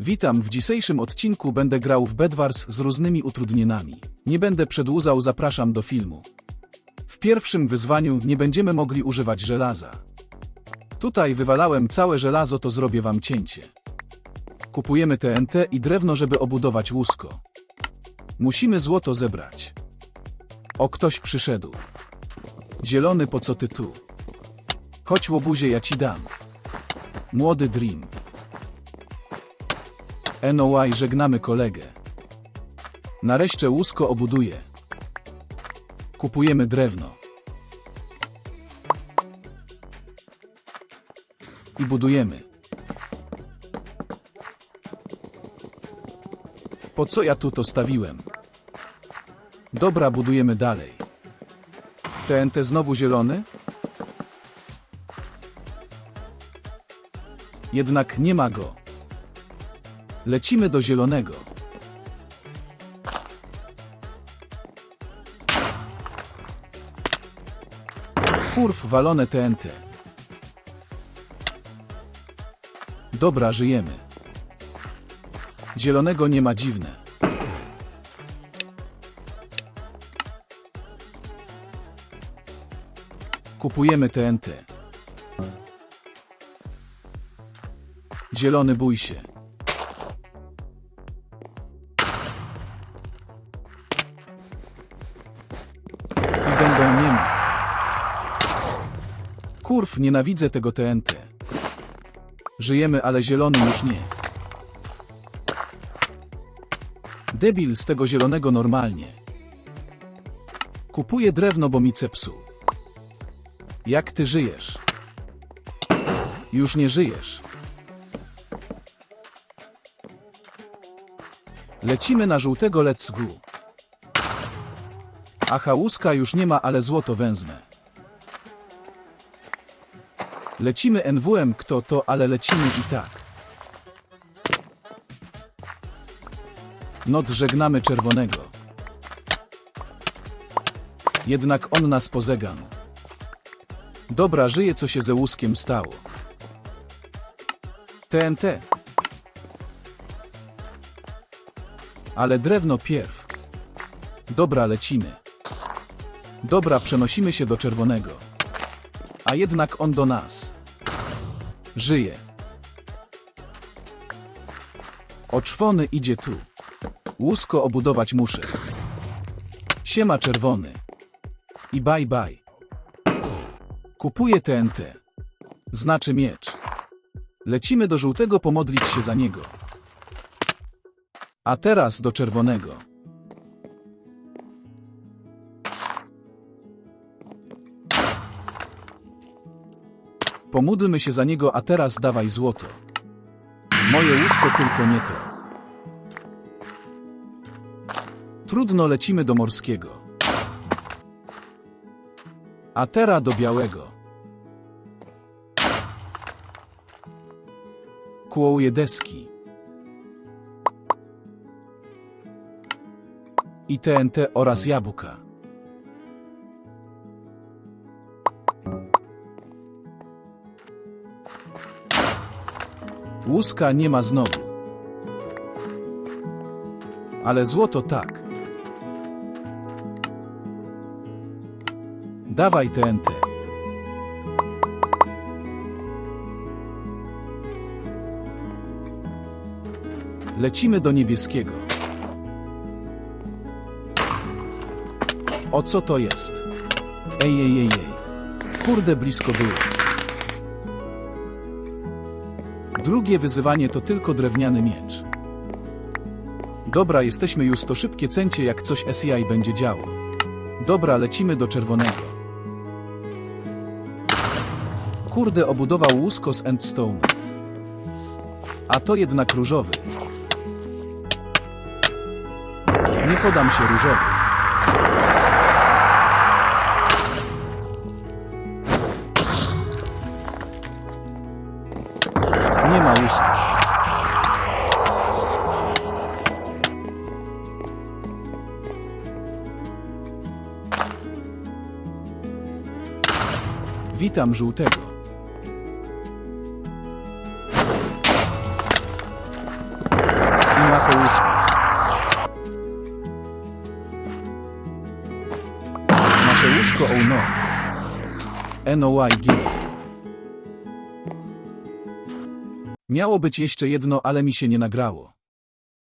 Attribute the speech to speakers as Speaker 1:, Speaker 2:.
Speaker 1: Witam, w dzisiejszym odcinku będę grał w Bedwars z różnymi utrudnieniami. Nie będę przedłużał, zapraszam do filmu. W pierwszym wyzwaniu nie będziemy mogli używać żelaza. Tutaj wywalałem całe żelazo, to zrobię wam cięcie. Kupujemy TNT i drewno, żeby obudować łusko. Musimy złoto zebrać. O, ktoś przyszedł. Zielony, po co ty tu? Chodź łobuzie, ja ci dam. Młody Dream. NOI żegnamy kolegę. Nareszcie łusko obuduje. Kupujemy drewno. I budujemy. Po co ja tu to stawiłem? Dobra, budujemy dalej. TNT znowu zielony? Jednak nie ma go. Lecimy do zielonego. Kurw walone TNT. Dobra, żyjemy. Zielonego nie ma dziwne. Kupujemy TNT. Zielony bój się. Kurw, nienawidzę tego TNT. Żyjemy, ale zielony już nie. Debil z tego zielonego normalnie. Kupuję drewno, bo mi psuł. Jak ty żyjesz? Już nie żyjesz. Lecimy na żółtego let's go. Aha, łuska już nie ma, ale złoto węzmę. Lecimy NWM, kto to, ale lecimy i tak. Not żegnamy czerwonego. Jednak on nas pozegam. Dobra, żyje co się ze łuskiem stało. TNT. Ale drewno pierw. Dobra, lecimy. Dobra, przenosimy się do czerwonego. A jednak on do nas. Żyje. Oczwony idzie tu. Łusko obudować muszę. Siema czerwony. I bye bye. Kupuję TNT. Znaczy miecz. Lecimy do żółtego pomodlić się za niego. A teraz do czerwonego. Pomódlmy się za niego, a teraz dawaj złoto. Moje łusko tylko nie to. Trudno lecimy do morskiego. A teraz do białego. Kłołuje deski. I TNT oraz jabłka. Łuska nie ma znowu. Ale złoto tak. Dawaj TNT. Lecimy do niebieskiego. O co to jest? Ej, ej, ej, ej. Kurde, blisko było. Drugie wyzywanie to tylko drewniany miecz. Dobra, jesteśmy już to szybkie cencie, jak coś SCI będzie działo. Dobra, lecimy do czerwonego. Kurde, obudował łusko z endstone. A to jednak różowy. Nie podam się różowy. Witam żółtego. I na połóżku. Nasze łóżko oh no. NOY. Miało być jeszcze jedno, ale mi się nie nagrało.